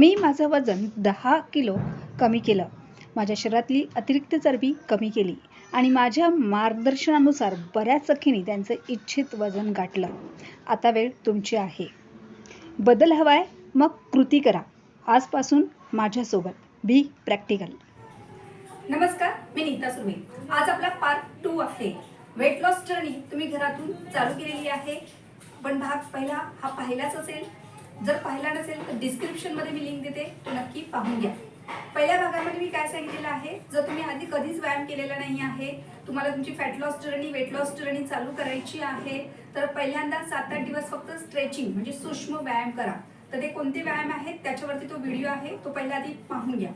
मी माझं वजन दहा किलो कमी केलं. माझ्या शरीरातली अतिरिक्त चरबी कमी केली आणि माझ्या मार्गदर्शनानुसार बऱ्याच सखींनी त्यांचं इच्छित वजन गाठलं. आता वेळ तुमची आहे. बदल हवाय मग कृती करा. आजपासून माझ्यासोबत. बी प्रॅक्टिकल नमस्कार मी नीता सुर्वे. आज आपला पार्ट टू आहे. वेट लॉस जर्नी तुम्ही घरातून चालू केलेली आहे. पण भाग पहिला हा पाहिलाच असेल. जर पाहिला नसेल तर डिस्क्रिप्शनमध्ये मी लिंक देते तो नक्की पाहून घ्या. पहिल्या भागामध्ये मी काय सांगितलेलं आहे? जर तुम्ही आधी कधीच व्यायाम केलेला नाही आहे तुम्हाला तुमची fat loss journey weight loss journey चालू करायची आहे तर पहिल्यांदा सात आठ दिवस फक्त स्ट्रेचिंग म्हणजे सूक्ष्म व्यायाम करा. तर ते कोणते व्यायाम आहेत? त्याच्यावरती तो व्हिडिओ आहे तो पहिला आधी पाहून घ्या.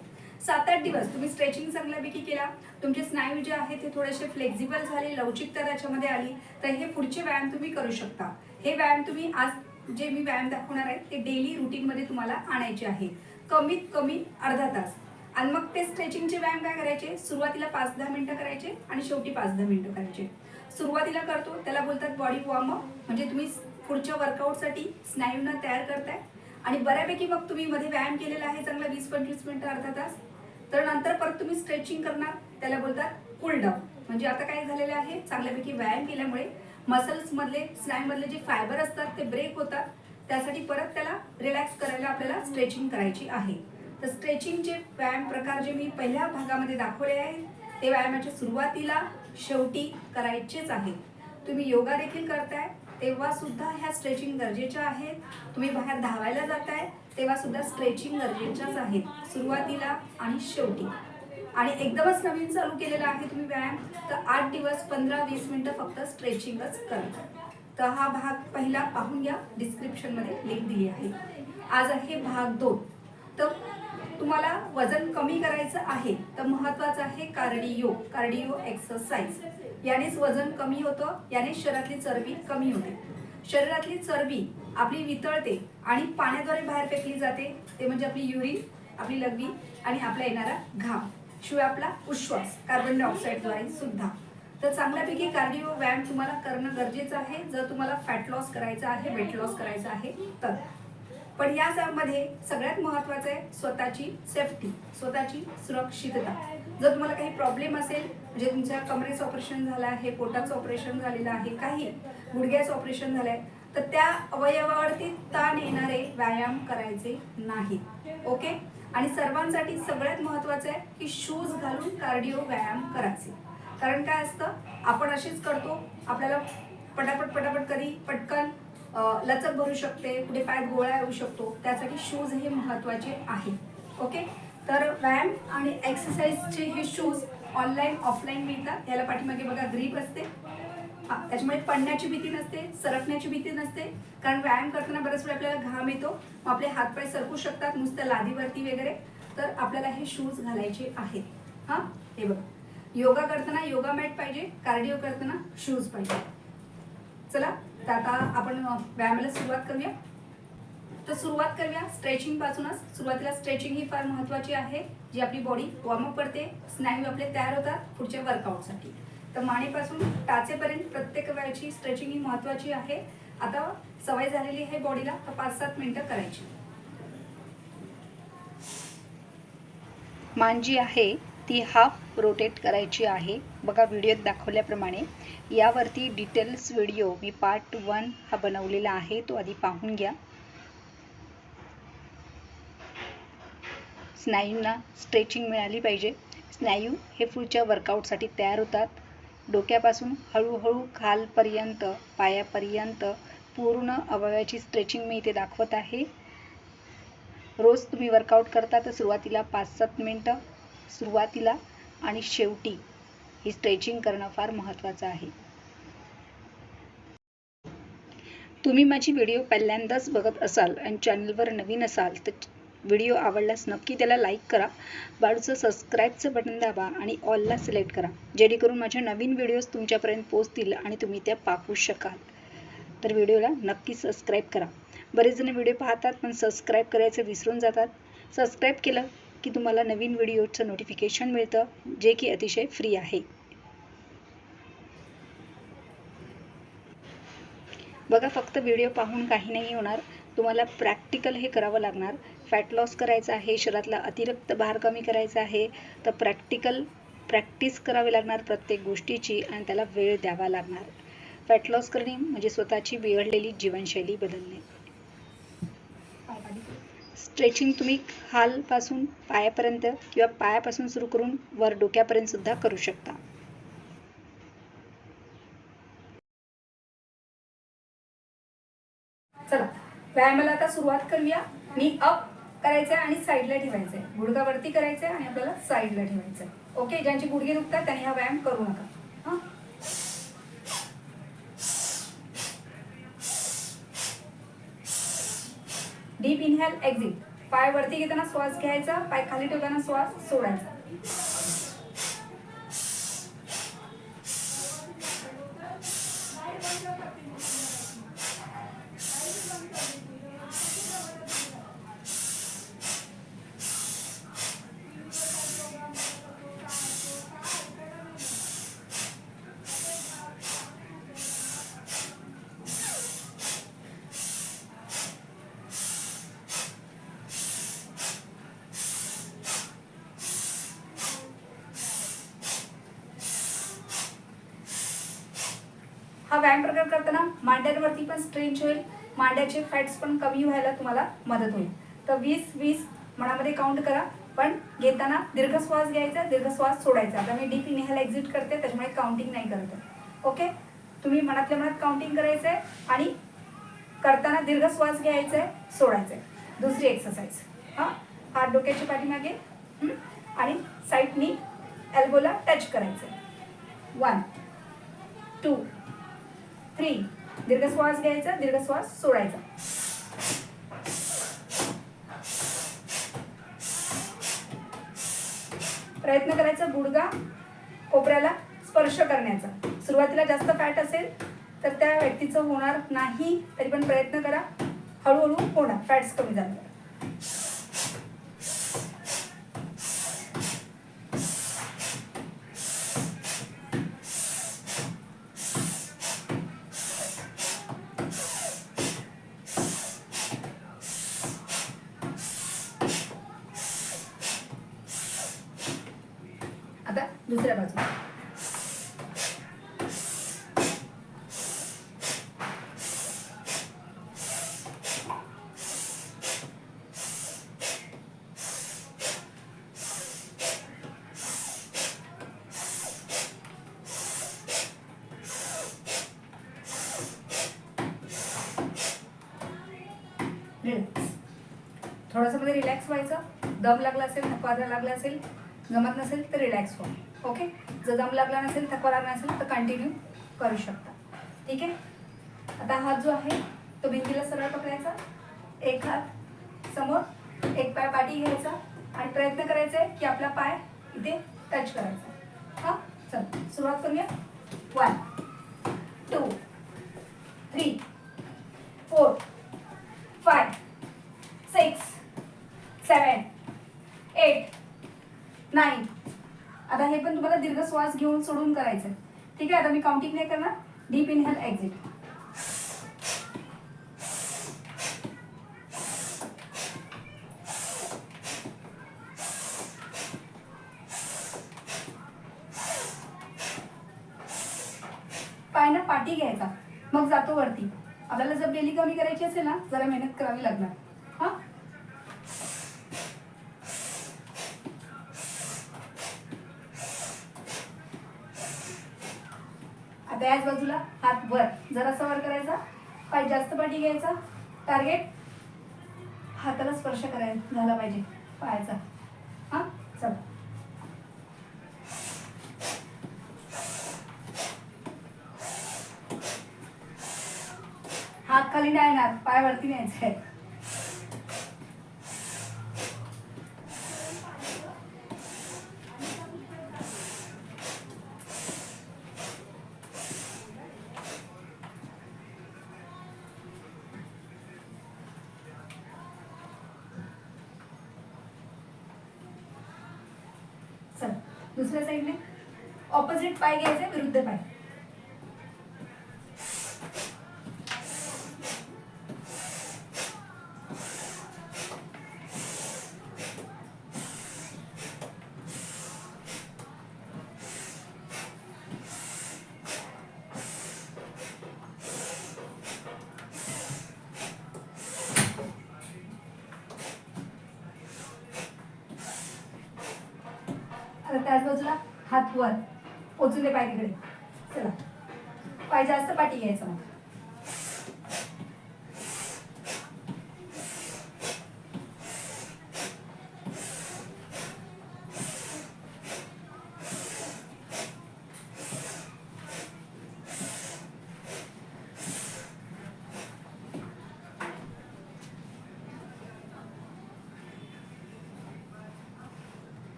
सात आठ दिवस तुम्ही स्ट्रेचिंग चांगल्यापैकी केला. तुमचे स्नायू जे आहेत ते थोडेसे फ्लेक्झिबल झाले लवचिकता त्याच्यामध्ये आली. तर हे पुढचे व्यायाम तुम्ही करू शकता. हे व्यायाम तुम्ही आज जे मी व्यायाम दाखवणार आहे ते डेली रुटीनमध्ये तुम्हाला आणायचे आहे. कमीत कमी अर्धा तास. आणि मग ते स्ट्रेचिंगचे व्यायाम काय करायचे? सुरुवातीला पाच दहा मिनटं करायचे आणि शेवटी पाच दहा मिनटं करायचे. सुरुवातीला करतो त्याला बोलतात बॉडी वॉर्मअप म्हणजे तुम्ही पुढच्या वर्कआउटसाठी स्नायूंना तयार करताय. आणि बऱ्यापैकी मग तुम्ही मध्ये व्यायाम केलेला आहे चांगला वीस पंचवीस मिनटं अर्धा तास. तर नंतर परत तुम्ही स्ट्रेचिंग करणार. त्याला बोलतात कूल डाऊन म्हणजे आता काय झालेलं आहे? चांगल्यापैकी व्यायाम केल्यामुळे मसल्समधले मधले जे फायबर असतात ते ब्रेक होतात. त्यासाठी परत त्याला रिलॅक्स करायला आपल्याला स्ट्रेचिंग करायची आहे. तर स्ट्रेचिंगचे व्यायाम प्रकार जे मी पहिल्या भागामध्ये दाखवले आहेत ते व्यायामाच्या सुरुवातीला शेवटी करायचेच आहेत. तुम्ही योगा देखील करताय तेव्हा सुद्धा ह्या स्ट्रेचिंग गरजेच्या आहेत. तुम्ही बाहेर धावायला जाताय तेव्हा सुद्धा स्ट्रेचिंग गरजेच्याच आहेत. सुरुवातीला आणि शेवटी. आणि एकदमच नवीन चालू केलेला आहे तुम्ही व्यायाम तर आठ दिवस पंधरा वीस मिनटं फक्त स्ट्रेचिंगच करा तर हा भाग पहिला पाहून घ्या डिस्क्रिप्शनमध्ये लिंक दिली आहे. आज आहे भाग दोन. तर तुम्हाला वजन कमी करायचं आहे तर महत्वाचं आहे कार्डिओ कार्डिओ एक्सरसाइज यानेच वजन कमी होतं याने शरीरातली चरबी कमी होते. शरीरातली चरबी आपली वितळते आणि पाण्याद्वारे बाहेर फेकली जाते. ते म्हणजे आपली युरिन आपली लघवी आणि आपला येणारा घाम. शिवाय आपला उश्वास कार्बन डायऑक्साईडद्वारे सुद्धा. तर चांगल्यापैकी कार्डिओ व्यायाम तुम्हाला करणं गरजेचं आहे. जर तुम्हाला फॅट लॉस करायचा आहे वेट लॉस करायचा आहे तर. पण यामध्ये सगळ्यात महत्वाचं आहे स्वतःची सेफ्टी स्वतःची सुरक्षितता. जर तुम्हाला काही प्रॉब्लेम असेल म्हणजे तुमच्या कमरेचं ऑपरेशन झालं आहे पोटाचं ऑपरेशन झालेलं आहे काही गुडघ्याचं ऑपरेशन झालंय तर त्या अवयवावरती ताण येणारे व्यायाम करायचे नाहीत. ओके आणि सर्वांसाठी सगळ्यात महत्वाचं आहे की शूज घालून कार्डिओ व्यायाम करायचे. कारण काय असतं? आपण असेच करतो आपल्याला पटापट पटापट कधी पटकन लचक भरू शकते कुठे पाय गोळा येऊ शकतो. त्यासाठी शूज हे महत्त्वाचे आहे. ओके? तर व्यायाम आणि एक्सरसाइजचे हे शूज ऑनलाईन ऑफलाईन मिळतात. याला पाठीमागे बघा ग्रीप असते. हा त्याच्यामुळे पडण्याची भीती नसते सरकण्याची भीती नसते. कारण व्यायाम करताना बऱ्याच वेळा आपल्याला घाम येतो मग आपले हातपाय सरकू शकतात नुसतं लादीवरती वगैरे. तर आपल्याला हे शूज घालायचे आहेत. हा हे बघा. योगा करताना योगा मॅट पाहिजे कार्डिओ करताना शूज पाहिजे. चला तर आता आपण व्यायामाला सुरुवात करूया. तर सुरुवात करूया स्ट्रेचिंग पासूनच. सुरुवातीला स्ट्रेचिंग ही फार महत्वाची आहे जी आपली बॉडी वॉर्मअप करते स्नायू आपले तयार होतात पुढच्या वर्कआउटसाठी तर मानेपासून टाचेपर्यंत प्रत्येक वेळेची स्ट्रेचिंग ही महत्वाची आहे. आता सवय झालेली आहे बॉडीला तर पाच सात मिनिटं करायची. मान जी आहे ती हाफ रोटेट करायची आहे. बघा व्हिडिओत दाखवल्याप्रमाणे. यावरती डिटेल्स व्हिडिओ मी पार्ट वन हा बनवलेला आहे तो आधी पाहून घ्या. स्नायूंना स्ट्रेचिंग मिळाली पाहिजे. स्नायू हे पुढच्या वर्कआउटसाठी तयार होतात. डोक्यापासून हळूहळू खालपर्यंत पायापर्यंत पूर्ण अवयवाची स्ट्रेचिंग मी इथे दाखवत आहे. रोज तुम्ही वर्कआउट करता तर सुरुवातीला पाच सात मिनटं सुरुवातीला आणि शेवटी ही स्ट्रेचिंग करणं फार महत्त्वाचं आहे. तुम्ही माझी व्हिडिओ पहिल्यांदाच बघत असाल आणि चॅनलवर नवीन असाल तर व्हिडिओ आवडल्यास नक्की त्याला लाईक करा. बाजूचं सबस्क्राईबचं बटन दाबा आणि ऑलला सिलेक्ट करा. जेणेकरून माझ्या नवीन व्हिडिओज तुमच्यापर्यंत पोहोचतील आणि तुम्ही त्या पाहू शकाल. तर व्हिडिओला नक्की सबस्क्राईब करा. बरेच जण व्हिडिओ पाहतात पण सबस्क्राईब करायचं विसरून जातात. सबस्क्राईब केलं की तुम्हाला नवीन व्हिडिओचं नोटिफिकेशन मिळतं जे की अतिशय फ्री आहे. बघा फक्त व्हिडिओ पाहून काही नाही होणार. तुम्हाला प्रॅक्टिकल हे करावं लागणार. फॅट लॉस करायचा आहे शरीरातला अतिरिक्त भार कमी करायचा आहे तर प्रॅक्टिकल प्रॅक्टिस करावी लागणार प्रत्येक गोष्टीची आणि त्याला वेळ द्यावा लागणार. फॅट लॉस करणे म्हणजे स्वतःची बिघडलेली जीवनशैली बदलणे. स्ट्रेचिंग तुम्ही खालपासून पायापर्यंत किंवा पायापासून सुरू करून वर डोक्यापर्यंत सुद्धा करू शकता. चला व्यायामाला आता सुरुवात करूया. मी अप करायचंय आणि साईडला ठेवायचं आहे गुडघा वरती करायचं आहे आणि आपल्याला साईडला ठेवायचं आहे ओके ज्यांची गुडघे दुखतात त्यांनी हा व्यायाम करू नका. हा? Deep inhale exhale. पाय वरती घेताना श्वास घ्यायचा पाय खाली ठेवताना श्वास सोडायचा हा व्यायाम प्रकार करताना मांड्यांवरती पण स्ट्रेच होईल. मांड्याचे फॅट्स पण कमी व्हायला तुम्हाला मदत होईल. तर वीस वीस मनामध्ये काउंट करा. पण घेताना दीर्घ श्वास घ्यायचा दीर्घ श्वास सोडायचा. आता मी डीप इनहेल एक्झिट करते त्याच्यामुळे काउंटिंग नाही करत. आहे. ओके तुम्ही मनातल्या मनात काउंटिंग करायचं आहे आणि करताना दीर्घ श्वास घ्यायचा आहे सोडायचा आहे दुसरी एक्सरसाइज हां? हात डोक्याच्या पाठीमागे. आणि साईडनी एल्बोला टच करायचं आहे वन टू थ्री दीर्घ श्वास घ्यायचा दीर्घ श्वास सोडायचा. प्रयत्न करायचा गुडगा कोपऱ्याला स्पर्श करण्याचा. सुरुवातीला जास्त फॅट असेल तर त्या व्यक्तीचं होणार नाही तरी पण प्रयत्न करा. हळूहळू होणार फॅट्स कमी जातात आता दुसऱ्या बाजूला रिलॅक्स थोडंसं मध्ये रिलॅक्स व्हायचं. दम लागला असेल थकवा जर लागला असेल जमत नसेल तर रिलॅक्स व्हा. ओके जर दम लागला नसेल थकवा लागला नसेल तर कंटिन्यू करू शकता. ठीक आहे? आता हात जो आहे तो भिंतीला सरळ पकडायचा. एक हात समोर एक पाय पाठी घ्यायचा. आणि प्रयत्न करायचा आहे की आपला पाय इथे टच करायचा. हां? चल सुरुवात करूया. One two three four five six seven eight nine आता हे पण तुम्हाला दीर्घ श्वास घेऊन सोडून करायचं. ठीक आहे आता मी काउंटिंग नाही करणार. डीप इनहेल एक्झिट पाय ना पाठी घ्यायचा. मग जातो वरती. आपल्याला जर बेली कमी करायची असेल ना जरा मेहनत करावी लागणार हा आता याच बाजूला हात वर जरासा वर करायचा पाय घ्यायचा? टार्गेट हाताला स्पर्श करायला झाला पाहिजे. पायाचा. हा? चल. हात खाली नाही येणार. पाय वरती न्यायचा आहे चल दुसऱ्या साईडने ऑपोजिट पाय घ्यायचे विरुद्ध पाय. तर त्याच बाजूला हात वर पोचून दे पाय तिकडे. चला. पाय जास्त पाठी घ्यायचं मग.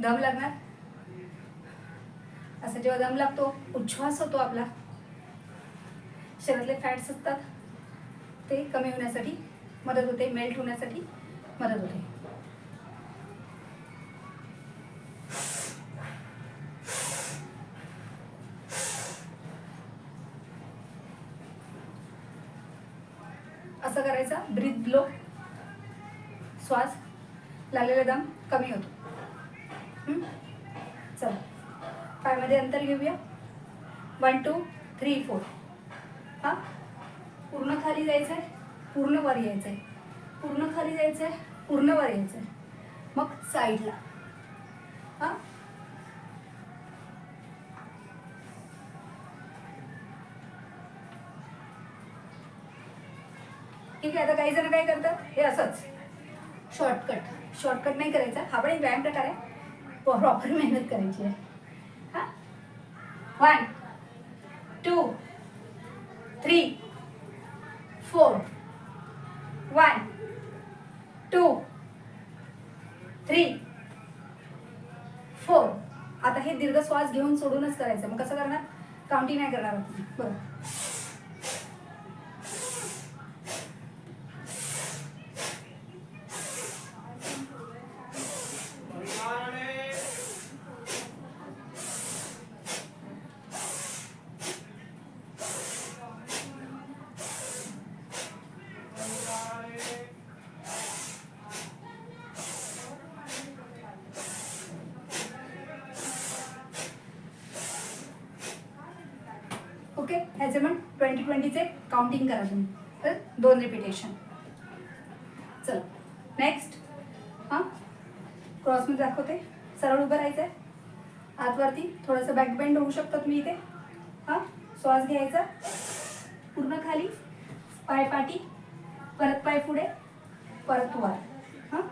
दम लागणार? असं जेव्हा दम लागतो उच्छ्वास होतो आपला. शरीरातले फॅट्स असतात ते कमी होण्यासाठी मदत होते मेल्ट होण्यासाठी मदत होते. असं करायचं ब्रीथ ब्लो श्वास लागलेला दम कमी होतो. चल. पायमध्ये अंतर घेऊया. वन टू थ्री फोर हां? पूर्ण खाली जायचं आहे पूर्ण वर यायचं आहे पूर्ण खाली जायचं आहे पूर्ण वर यायचं आहे मग साईडला हां? ठीक आहे आता काही जण काय करतात? हे असंच. शॉर्टकट शॉर्टकट नाही करायचा. हा पण एक व्यायाम प्रकार आहे. प्रॉपर मेहनत करायची आहे. हां? One two three four one two three four आता हे दीर्घ श्वास घेऊन सोडूनच करायचं मग कसं करणार? काउंटिंग नाही करणार बरं. ओके ह्याचे पण ट्वेंटी ट्वेंटीचे काउंटिंग करा तुम्ही. तर दोन रिपिटेशन चल नेक्स्ट हां क्रॉसमध्ये दाखवते. सरळ उभं राहायचं आहे आतवरती थोडंसं बॅकबेंड होऊ शकता तुम्ही इथे. हां श्वास घ्यायचा. पूर्ण खाली. पायपाटी परत पाय पुढे परत वर. हां?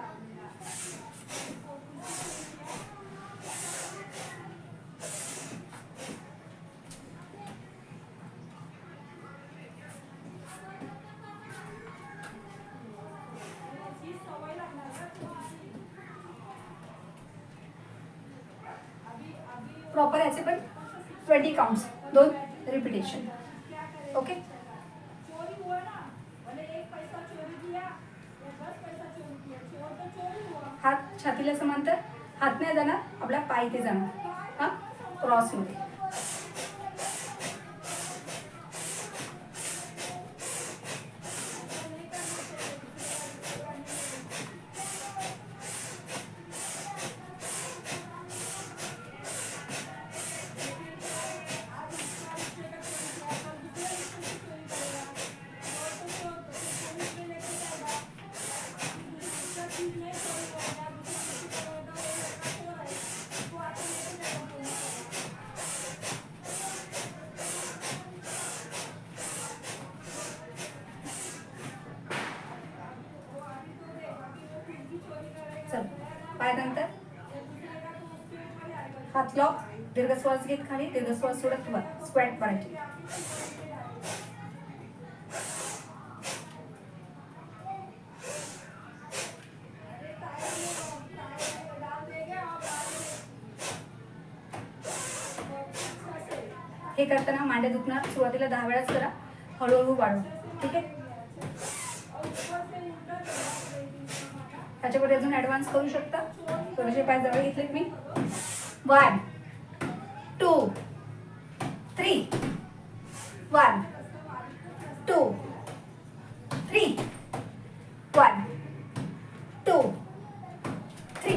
प्रॉपर याचे पण ट्वेंटी काउंट्स दोन रिपिटेशन ओके हात छातीला समांतर हात नाही जाणार आपला पाय इथे जाणार हा क्रॉसमध्ये चल पाय नंतर. हात लॉक दीर्घ श्वास घेत खाली दीर्घ श्वास सोडत वर स्क्वॅट करायची हे करताना मांड्या दुखणार सुरुवातीला दहा वेळाच करा हळूहळू वाढव ठीक आहे त्याच्यावर अजून ॲडव्हान्स करू शकता. थोडेसे पाय जवळ घेतलेत मी. One two three one two three one two three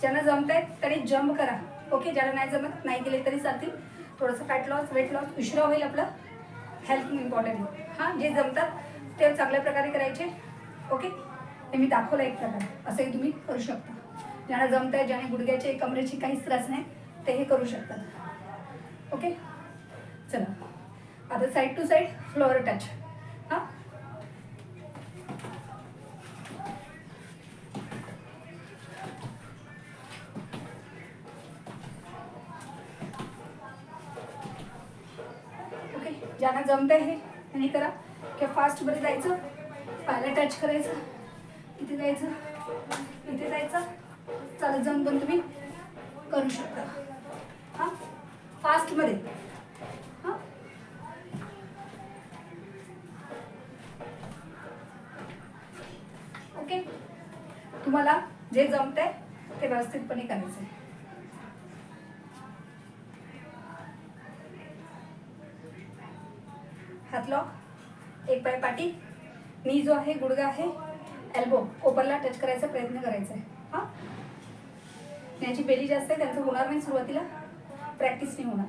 ज्यांना जमत आहेत त्याने जम्प करा. ओके ज्याला नाही जमत नाही केले तरी चालतील. थोडंसं फॅट लॉस वेट लॉस उशिरा होईल आपलं. हेल्थ इम्पॉर्टंट हां जे जमतात ते चांगल्या प्रकारे करायचे. ओके हे मी दाखवलं एक प्रकार. असंही तुम्ही करू शकता. ज्यांना जमत आहे ज्याने गुडघ्याचे कमरेची काहीच त्रास नाही ते हे करू शकतात. ओके चला. आता side to side floor touch हां? ओके ज्यांना जमत आहे हे त्यांनी करा. किंवा फास्टमध्ये जायचं पायला टच करायचं. इथे जायचं. इथे जायचं. चालत जाऊन पण तुम्ही करू शकता. हां? फास्टमध्ये हां? ओके तुम्हाला जे जमतंय ते व्यवस्थितपणे करायचं आहे हात लॉक एक पाय पाठी मी जो आहे गुडगा आहे एल्बो कोपरला टच करायचा प्रयत्न करायचा आहे. हां? ज्यांची बेली जास्त आहे त्यांचं होणार नाही सुरुवातीला. प्रॅक्टिस नाही होणार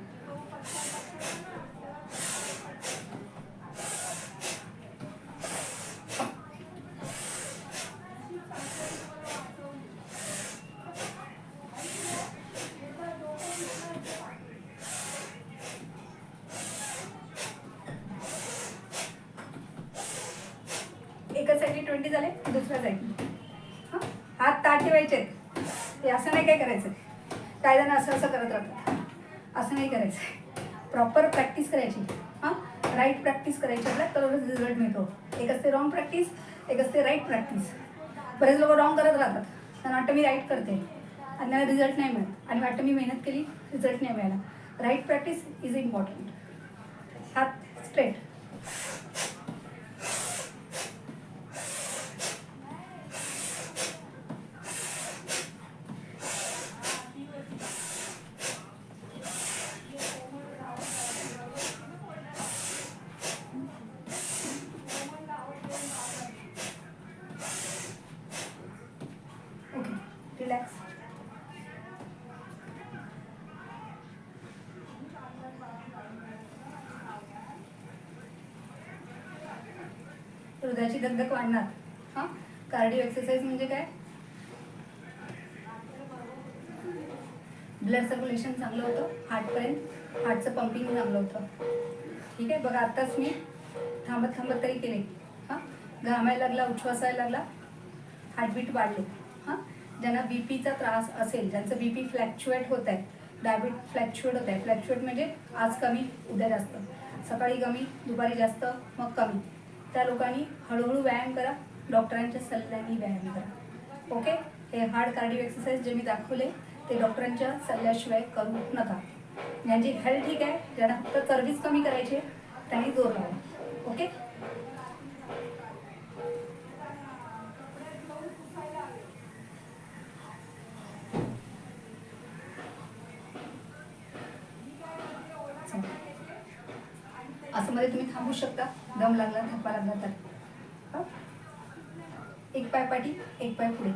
एका साईडने ट्वेंटी झाले दुसऱ्या जाईल? हां? हात ताट ठेवायचे आहेत. हे असं नाही काय करायचं. काय जण असं असं करत राहतात. असं नाही करायचं. प्रॉपर प्रॅक्टिस करायची. हां? राईट प्रॅक्टिस करायची आपल्याला तरच रिझल्ट मिळतो. एक असते रॉंग प्रॅक्टिस एक असते राईट प्रॅक्टिस बरेच लोक रॉंग करत राहतात. त्यांना वाटतं मी राईट करते. आणि त्यांना रिझल्ट नाही मिळत. आणि वाटतं मी मेहनत केली रिझल्ट नाही मिळाला. राईट प्रॅक्टिस इज इम्पॉर्टंट हात स्ट्रेट ओके रिलॅक्स हृदयाची दगदग वाढणार. हां? कार्डिओ एक्सरसाइज म्हणजे काय? ब्लड सर्क्युलेशन चांगलं होतं हार्टपर्यंत हार्टचं पंपिंग चांगलं होतं. ठीक आहे बघा आत्ताच मी थांबत थांबत तरी केले. हां? घामायला लागला उच्छवासायला लागला हार्टबीट वाढले. हां? ज्यांना बी पीचा त्रास असेल ज्यांचं बी पी फ्लॅक्च्युएट होत आहे डायबिट फ्लॅक्च्युएट होत आहे फ्लॅक्च्युएट म्हणजे आज कमी उद्या जास्त. सकाळी कमी दुपारी जास्त मग कमी. त्या लोकांनी हळूहळू व्यायाम करा. डॉक्टरांच्या सल्ल्याने व्यायाम करा. ओके हे हार्ड कार्डिओ एक्सरसाइज जे मी दाखवले ते डॉक्टरांच्या सल्ल्याशिवाय करू नका. ज्यांची हेल्थ ठीक आहे ज्यांना फक्त चरबीच कमी करायची त्यांनी जोर लावा. ओके असं मध्ये तुम्ही थांबू शकता. दम लागला थप्पा लागला तर. एक पाय पाठी एक पाय पुढे.